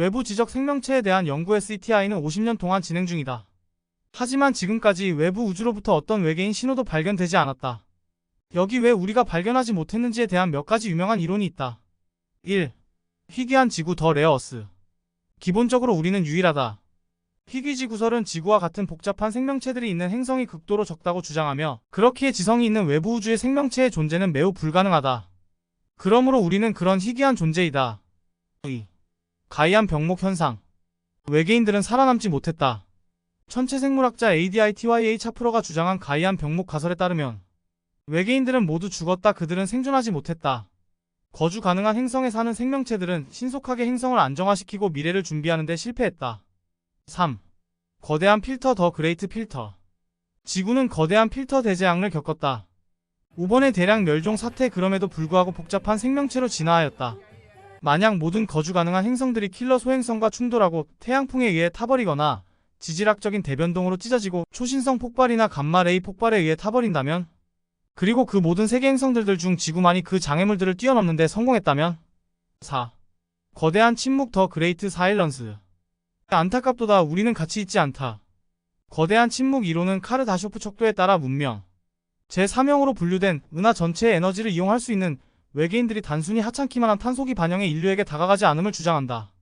외부 지적 생명체에 대한 연구 SETI는 50년 동안 진행 중이다. 하지만 지금까지 외부 우주로부터 어떤 외계인 신호도 발견되지 않았다. 여기 왜 우리가 발견하지 못했는지에 대한 몇 가지 유명한 이론이 있다. 1. 희귀한 지구 더 레어어스. 기본적으로 우리는 유일하다. 희귀지 구설은 지구와 같은 복잡한 생명체들이 있는 행성이 극도로 적다고 주장하며 그렇기에 지성이 있는 외부 우주의 생명체의 존재는 매우 불가능하다. 그러므로 우리는 그런 희귀한 존재이다. 2. 가이안 병목 현상. 외계인들은 살아남지 못했다. 천체생물학자 ADITYA 차프로가 주장한 가이안 병목 가설에 따르면 외계인들은 모두 죽었다 그들은 생존하지 못했다. 거주 가능한 행성에 사는 생명체들은 신속하게 행성을 안정화시키고 미래를 준비하는 데 실패했다. 3. 거대한 필터 더 그레이트 필터. 지구는 거대한 필터 대재앙을 겪었다. 5번의 대량 멸종 사태 그럼에도 불구하고 복잡한 생명체로 진화하였다. 만약 모든 거주 가능한 행성들이 킬러 소행성과 충돌하고 태양풍에 의해 타버리거나 지질학적인 대변동으로 찢어지고 초신성 폭발이나 감마레이 폭발에 의해 타버린다면 그리고 그 모든 세계 행성들들 중 지구만이 그 장애물들을 뛰어넘는데 성공했다면 4. 거대한 침묵 더 그레이트 사일런스 안타깝도다 우리는 같이 있지 않다. 거대한 침묵 이론은 카르 다쇼프 척도에 따라 문명 제3형으로 분류된 은하 전체의 에너지를 이용할 수 있는 외계인들이 단순히 하찮기만 한 탄소기 반영에 인류에게 다가가지 않음을 주장한다.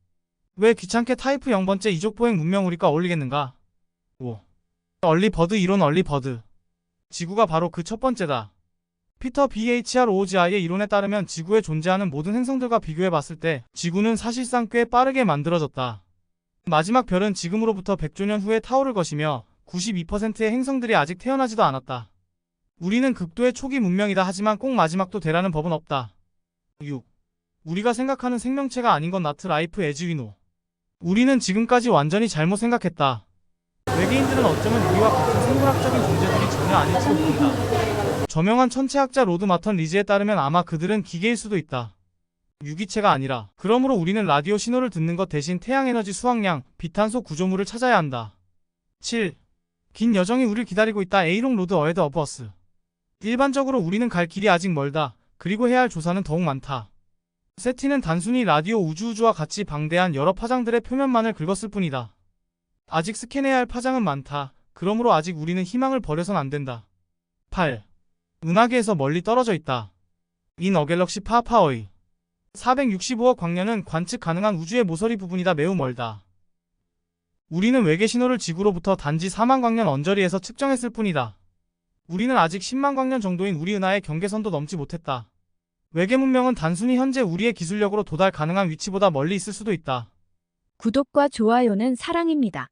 왜 귀찮게 타이프 0번째 이족 보행 문명 우리과 어울리겠는가? 5. 얼리버드 이론 얼리버드 지구가 바로 그 첫 번째다. 피터 BHR OGI의 이론에 따르면 지구에 존재하는 모든 행성들과 비교해 봤을 때 지구는 사실상 꽤 빠르게 만들어졌다. 마지막 별은 지금으로부터 100조 년 후에 타오를 것이며 92%의 행성들이 아직 태어나지도 않았다. 우리는 극도의 초기 문명이다 하지만 꼭 마지막도 되라는 법은 없다. 6. 우리가 생각하는 생명체가 아닌 건 나트 라이프 에즈위노. 우리는 지금까지 완전히 잘못 생각했다. 외계인들은 어쩌면 우리와 같은 생물학적인 존재들이 전혀 아닐지도 모른다. 저명한 천체학자 로드 마턴 리즈에 따르면 아마 그들은 기계일 수도 있다. 유기체가 아니라. 그러므로 우리는 라디오 신호를 듣는 것 대신 태양에너지 수확량, 비탄소 구조물을 찾아야 한다. 7. 긴 여정이 우릴 기다리고 있다. A롱 로드 어헤드 어브 어스. 일반적으로 우리는 갈 길이 아직 멀다. 그리고 해야 할 조사는 더욱 많다. 세티는 단순히 라디오 우주우주와 같이 방대한 여러 파장들의 표면만을 긁었을 뿐이다. 아직 스캔해야 할 파장은 많다. 그러므로 아직 우리는 희망을 버려선 안 된다. 8. 은하계에서 멀리 떨어져 있다. 인 어갤럭시 파파어이 465억 광년은 관측 가능한 우주의 모서리 부분이다 매우 멀다. 우리는 외계 신호를 지구로부터 단지 4만 광년 언저리에서 측정했을 뿐이다. 우리는 아직 10만 광년 정도인 우리 은하의 경계선도 넘지 못했다. 외계 문명은 단순히 현재 우리의 기술력으로 도달 가능한 위치보다 멀리 있을 수도 있다. 구독과 좋아요는 사랑입니다.